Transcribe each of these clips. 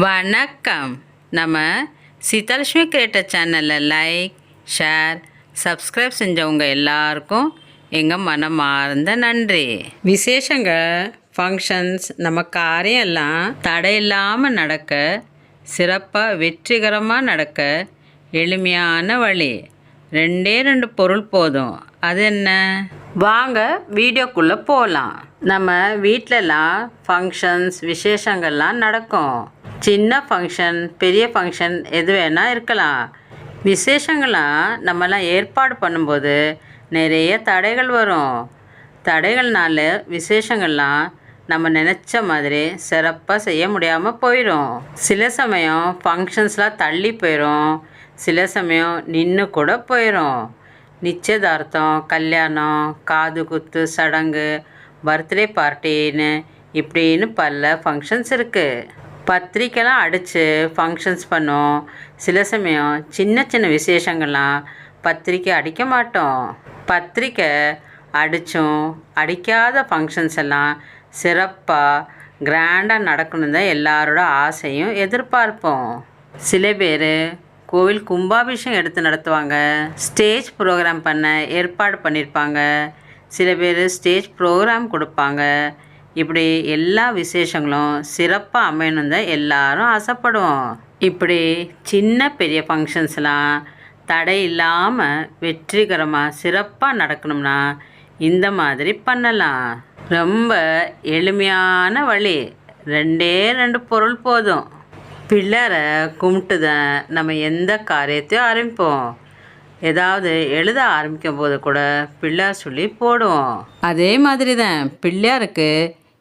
வணக்கம். நம்ம சீதாலட்சுமி கிரியேட்டர் சேனலில் லைக் ஷேர் சப்ஸ்கிரைப் செஞ்சவங்க எல்லாருக்கும் எங்கள் மனமார்ந்த நன்றி. விசேஷங்கள் ஃபங்க்ஷன்ஸ் நம்ம காரியம் எல்லாம் தடையில்லாமல் நடக்க சிறப்பாக வெற்றிகரமாக நடக்க எளிமையான வழி. ரெண்டே ரெண்டு பொருள் போதும். அது என்ன? வாங்க வீடியோக்குள்ளே போகலாம் நம்ம வீட்டிலலாம் ஃபங்க்ஷன்ஸ் விசேஷங்கள்லாம் நடக்கும். சின்ன ஃபங்க்ஷன் பெரிய ஃபங்க்ஷன் எது வேணால் இருக்கலாம். விசேஷங்களாக நம்மலாம் ஏற்பாடு பண்ணும்போது நிறைய தடைகள் வரும். தடைகள்னால விசேஷங்கள்லாம் நம்ம நினச்ச மாதிரி சிறப்பாக செய்ய முடியாமல் போயிடும் சில சமயம் ஃபங்க்ஷன்ஸ்லாம் தள்ளி போயிடும் சில சமயம் நின்று கூட போயிடும் நிச்சயதார்த்தம் கல்யாணம் காது குத்து சடங்கு பர்த்டே பார்ட்டின்னு இப்படின்னு பல ஃபங்க்ஷன்ஸ் இருக்குது பத்திரிக்கைலாம் அடித்து ஃபங்க்ஷன்ஸ் பண்ணோம். சில சமயம் சின்ன சின்ன விசேஷங்கள்லாம் பத்திரிக்கை அடிக்க மாட்டோம். பத்திரிக்கை அடித்தும் அடிக்காத ஃபங்க்ஷன்ஸ் எல்லாம் சிறப்பாக கிராண்டாக நடக்கணும் தான் எல்லாரோட ஆசையும் எதிர்பார்ப்போம். சில பேர் கோவில் கும்பாபிஷேகம் எடுத்து நடத்துவாங்க. ஸ்டேஜ் ப்ரோக்ராம் பண்ண ஏற்பாடு பண்ணியிருப்பாங்க சில பேர் ஸ்டேஜ் ப்ரோக்ராம் கொடுப்பாங்க. இப்படி எல்லா விசேஷங்களும் சிறப்பாக அமையணும் தான் எல்லாரும் ஆசைப்படுவோம். இப்படி சின்ன பெரிய ஃபங்க்ஷன்ஸ்லாம் தடை இல்லாமல் வெற்றிகரமாக சிறப்பாக நடக்கணும்னா இந்த மாதிரி பண்ணலாம். ரொம்ப எளிமையான வழி. ரெண்டே ரெண்டு பொருள் போதும். பிள்ளரை கும்பிட்டு தான் நம்ம எந்த காரியத்தையும் ஆரம்பிப்போம் ஏதாவது எழுத ஆரம்பிக்கும் போது கூட பிள்ளையார் சொல்லி போடுவோம். அதே மாதிரி தான் பிள்ளையாருக்கு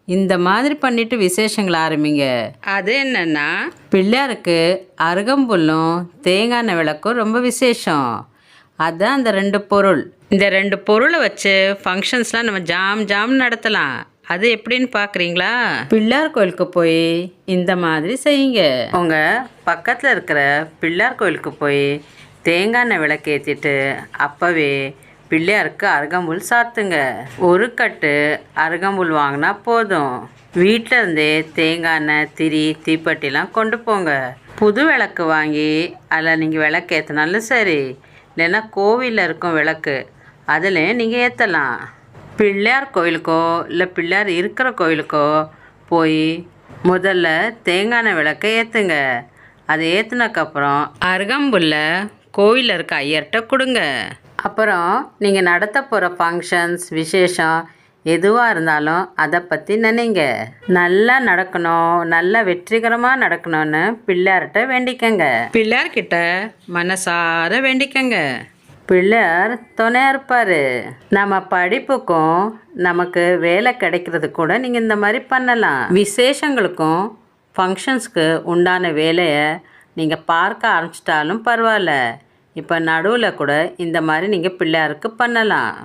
இந்த மாதிரி பண்ணிட்டு விசேஷங்களை ஆரம்பிங்க. அது என்னன்னா பிள்ளையாருக்கு அருகம்புல்லும் தேங்காய் எண்ணெய் விளக்கும் ரொம்ப விசேஷம். அதான் அந்த ரெண்டு பொருள். இந்த ரெண்டு பொருளை வச்சு ஃபங்க்ஷன்ஸ்லாம் நம்ம ஜாம் ஜாம் நடத்தலாம். அது எப்படின்னு பார்க்குறீங்களா பிள்ளையார் கோயிலுக்கு போய் இந்த மாதிரி செய்யுங்க. உங்கள் பக்கத்தில் இருக்கிற பிள்ளையார் கோயிலுக்கு போய் தேங்காய் எண்ணெய் விளக்கேற்றிட்டு அப்போவே பிள்ளையாருக்கு அருகம்புல் சாத்துங்க. ஒரு கட்டு அருகம்புல் வாங்கினா போதும். வீட்டில் இருந்தே தேங்காய் எண்ணெய் திரி தீப்பெட்டிலாம் கொண்டு போங்க. புது விளக்கு வாங்கி அதில் நீங்கள் விளக்கு ஏற்றினாலும் சரி இல்லைன்னா கோவிலில் இருக்கும் விளக்கு அதில் நீங்கள் ஏற்றலாம் பிள்ளையார் கோயிலுக்கோ இல்லை பிள்ளையார் இருக்கிற கோயிலுக்கோ போய் முதல்ல தேங்காய் விளக்கை ஏற்றுங்க அதை ஏற்றுனக்கப்புறம் அருகம்புல்ல கோவிலில் இருக்க ஐயர்கிட்ட கொடுங்க. அப்புறம் நீங்கள் நடத்த போகிற ஃபங்க்ஷன்ஸ் விசேஷம் எதுவாக இருந்தாலும் அதை பற்றி நினைங்க. நல்லா நடக்கணும் நல்லா வெற்றிகரமாக நடக்கணும்னு பிள்ளையார்கிட்ட வேண்டிக்கங்க. பிள்ளையார்கிட்ட மனசார வேண்டிக்கங்க. பிள்ளையார் துணையாக இருப்பார். நம்ம படிப்புக்கும் நமக்கு வேலை கிடைக்கிறது கூட நீங்கள் இந்த மாதிரி பண்ணலாம். விசேஷங்களுக்கும் ஃபங்க்ஷன்ஸ்க்கு உண்டான வேலையை நீங்கள் பார்க்க ஆரம்பிச்சிட்டாலும் பரவாயில்ல. இப்போ நடுவில் கூட இந்த மாதிரி நீங்கள் பிள்ளையாருக்கு பண்ணலாம்.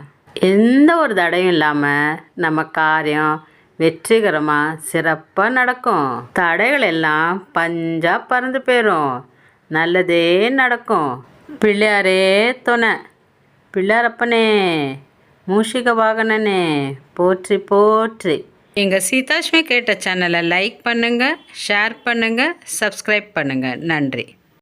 எந்த ஒரு தடையும் இல்லாமல் நம்ம காரியம் வெற்றிகரமாக சிறப்பாக நடக்கும். தடைகள் எல்லாம் பஞ்சாக பறந்து போயிடும் நல்லதே நடக்கும். பிள்ளையாரே துணை. பிள்ளையாரப்பனே மூஷிக வாகனனே போற்றி போற்றி. எங்கள் சீதாஷ்மி கேட்ட சேனலை லைக் பண்ணுங்கள் ஷேர் பண்ணுங்கள் சப்ஸ்கிரைப் பண்ணுங்கள் நன்றி.